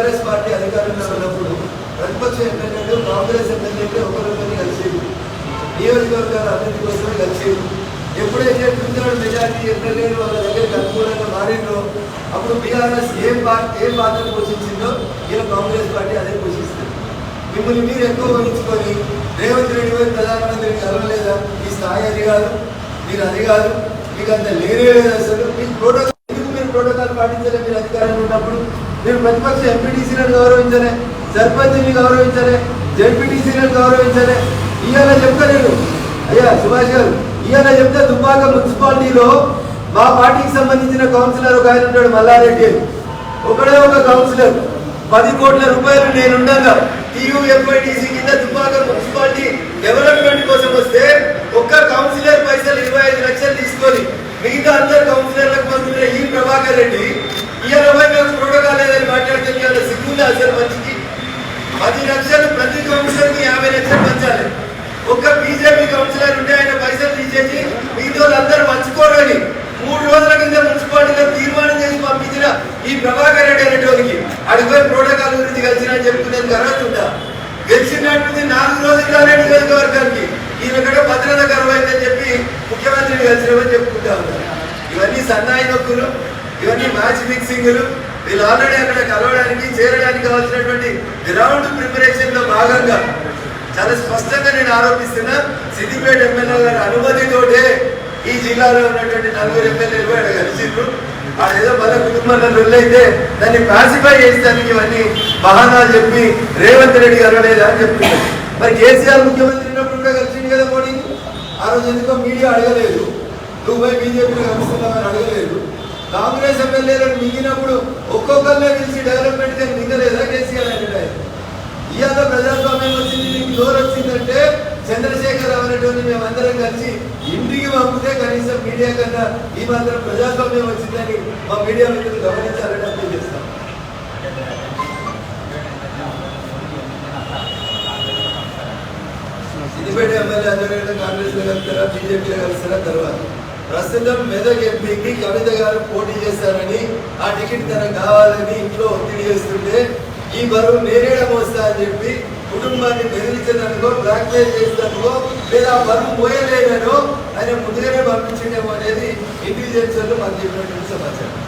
TRS party అధికారంలో ఉన్నప్పుడు ప్రతిపక్ష ఎమ్మెల్యేలు కాంగ్రెస్ ఎమ్మెల్యేలు ఒకరికొకరిని కలిసేది. నియోజకవర్గాల అభివృద్ధి కోసమే కలిసేది. ఎప్పుడైతే పింఛన్ మెజార్టీ ఎమ్మెల్యేలు వాళ్ళ దగ్గరికి అనుకూలంగా మారిందో అప్పుడు బీఆర్ఎస్ ఏ పార్టీ ఏ పాత్ర పోషించిందో ఇలా కాంగ్రెస్ పార్టీ అదే పోషిస్తుంది. మిమ్మల్ని మీరు ఎక్కువ వహించుకొని రేవంత్ రెడ్డి గారు ప్రధానమంత్రిని కలవలేదా? మీ స్థాయి అది కాదు మీరు అది కాదు మీకు అంత లేనే లేదు అసలు. మీ ప్రోటోకాల్ ఎందుకు మీరు ప్రోటోకాల్ పాటించలే మీరు అధికారంలో ఉన్నప్పుడు? మీరు ప్రతిపక్ష ఎంపీటీసీలను గౌరవించలే సర్పంచ్ని గౌరవించలే జడ్పీటీసీలను గౌరవించలే. ఇవాళ చెప్తలేరు అయ్యా సుభాష్ గారు ఇవాళ చెప్తే దుబ్బాక మున్సిపాలిటీలో మా పార్టీకి సంబంధించిన కౌన్సిలర్ ఒక ఆయన ఉంటాడు మల్లారెడ్డి అని. ఒకడే ఒక కౌన్సిలర్. పది కోట్ల రూపాయలు నేనుండగా టీయూఎఫ్ఐటీసీ కింద దుబ్బాక మున్సిపాలిటీ డెవలప్మెంట్ కోసం వస్తే ఒక్క కౌన్సిలర్ పైసలు ఇరవై ఐదు లక్షలు తీసుకొని మిగతా అందరు కౌన్సిలర్ల పంపిన ఈ ప్రభాకర్ రెడ్డి ఇరవై నాకు ప్రోటోకాల్ లేదని మాట్లాడితే ఇవాళ సిగ్గుందా మంచికి పది లక్షలు ప్రతి కౌన్సిలర్కి యాభై లక్షలు పంచాలి. ఒక్క బీజేపీ కౌన్సిలర్ ఉంటే ఆయన పైసలు తీసేసి మీతో అందరూ పంచుకోరని మూడు రోజుల కింద మున్సిపాలిటీలో తీర్మానం చేసి పంపించిన ఈ ప్రభాకర్ రెడ్డి అనేటోడికి అడిగిపోయి ప్రోటోకాల్ గురించి కలిసిన చెప్పుకునేందుకు అర్హత ఉంటా. గెలిచినట్టుంది నాలుగు రోజుల్లోనే నియోజకవర్గానికి. ఈయన కూడా భద్రత కరువైందని చెప్పి ముఖ్యమంత్రిని కలిసినామని చెప్పుకుంటా ఉన్నారు ఇవన్నీ సన్నాయి నొక్కులు ఇవన్నీ మ్యాచ్ ఫిక్సింగ్లు వీళ్ళు ఆల్రెడీ అక్కడ కలవడానికి చేరడానికి కావాల్సినటువంటి గ్రౌండ్ ప్రిపరేషన్లో భాగంగా చాలా స్పష్టంగా నేను ఆరోపిస్తున్నా సిద్దిపేట ఎమ్మెల్యే గారి అనుమతితోటే ఈ జిల్లాలో ఉన్నటువంటి నలుగురు ఎమ్మెల్యేలు ఆయన కలిసిండ్రు. ఏదో మన కుటుంబంలో రొల్లైతే దాన్ని పాసిఫై చేసేదానికి ఇవన్నీ బహానాలు చెప్పి రేవంత్ రెడ్డి గారు లేదా అని చెప్తున్నారు. మరి కేసీఆర్ ముఖ్యమంత్రి ఉన్నప్పుడు కూడా కలిసిండు కదా మోడీ? ఆ రోజు ఎందుకో మీడియా అడగలేదు. నువ్వు పోయి బీజేపీని అడగలేదు. కాంగ్రెస్ ఎమ్మెల్యేలను మింగినప్పుడు ఒక్కొక్కరినే పిలిచి డెవలప్మెంట్ కానీ మిగలేదా కేసీఆర్ అంటే ఇవాళ ప్రజాస్వామ్యం వచ్చింది నీకు జోరు వచ్చిందంటే చంద్రశేఖర్ అనేటువంటి మేమందరం కలిసి ఇంటికి పంపితే కనీసం మీడియా కన్నా ఈ మాత్రం ప్రజాస్వామ్యం వచ్చిందని మా మీడియా మిత్రులు గమనించాలని అప్పీల్ చేస్తాం. సిద్దిపేట ఎమ్మెల్యే అందరూ కాంగ్రెస్లో కలుస్తారా బీజేపీలో కలుస్తారా తర్వాత? ప్రస్తుతం మెదక్ ఎంపీకి కవిత గారు పోటీ చేస్తారని ఆ టికెట్ తనకు కావాలని ఇంట్లో ఒత్తిడి చేస్తుంటే ఈ బరువు నేరేడ మోస్తా అని చెప్పి కుటుంబాన్ని బెదిరించడానికో బ్లాక్ చేసినందుకో లేదా ఆ బరువు మోయలేదనో ఆయన ముందుగానే పంపించడం అనేది ఇంటెలిజెన్స్ వాళ్ళు మాకు చెప్పినటువంటి సమాచారం.